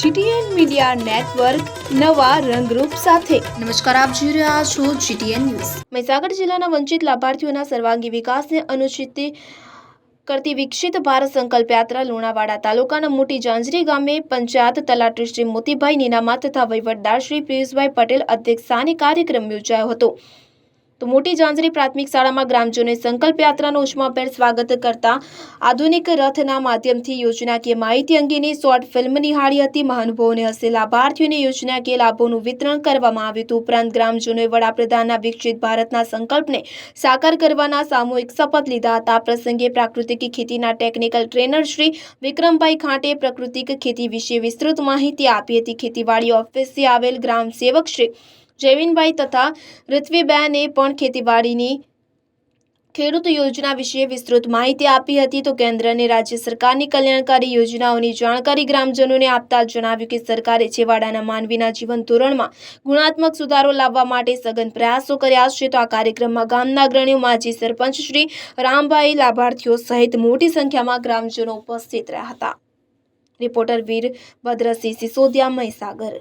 GTN media network નવા રંગરૂપ સાથે. નમસ્કાર, આપ જોઈ રહ્યા છો જીટીએન ન્યૂઝ. મહીસાગર જિલ્લાના વંચિત લાભાર્થીઓના સર્વાંગી વિકાસને અનુસૂચિત કરતી વિકસિત ભારત સંકલ્પ યાત્રા લુણાવાડા તાલુકાના મોટી જાંજરી ગામે પંચાયત તલાટી શ્રી મોતીભાઈ નીનામા તથા વહીવટદાર શ્રી પિયુષભાઈ પટેલ અધ્યક્ષસ્થાને કાર્યક્રમ યોજાયો હતો. તો મોટી જાંજરી પ્રાથમિક શાળામાં ગ્રામજનોએ સંકલ્પ યાત્રાનું ઉષ્માભેર સ્વાગત કરતા આધુનિક રથના માધ્યમથી યોજનાકીય માહિતી અંગેની શોર્ટ ફિલ્મ નિહાળી હતી. મહાનુભાવોને હશે લાભાર્થીઓને યોજનાકીય લાભોનું વિતરણ કરવામાં આવ્યું હતું. ઉપરાંત ગ્રામજનોએ વડાપ્રધાનના વિકસિત ભારતના સંકલ્પને સાકાર કરવાના સામૂહિક શપથ લીધા હતા. આ પ્રસંગે પ્રાકૃતિક ખેતીના ટેકનિકલ ટ્રેનર શ્રી વિક્રમભાઈ ખાંટે પ્રાકૃતિક ખેતી વિશે વિસ્તૃત માહિતી આપી હતી. ખેતીવાડી ઓફિસે આવેલ ગ્રામ સેવક શ્રી જયવીનભાઈ તથા ઋત્વીબેને પણ ખેતીવાડીની ખેડૂત યોજના વિશે વિસ્તૃત માહિતી આપી હતી. તો કેન્દ્ર અને રાજ્ય સરકારની કલ્યાણકારી યોજનાઓની જાણકારી ગ્રામજનોને આપતા જણાવ્યું કે સરકારે છેવાડાના માનવીના જીવન ધોરણમાં ગુણાત્મક સુધારો લાવવા માટે સઘન પ્રયાસો કર્યા છે. તો આ કાર્યક્રમમાં ગામના અગ્રણીઓ માજી સરપંચ શ્રી રામભાઈ લાભાર્થીઓ સહિત મોટી સંખ્યામાં ગ્રામજનો ઉપસ્થિત રહ્યા હતા. રિપોર્ટર વીર ભદ્રસિંહ સિસોદિયા મહીસાગર.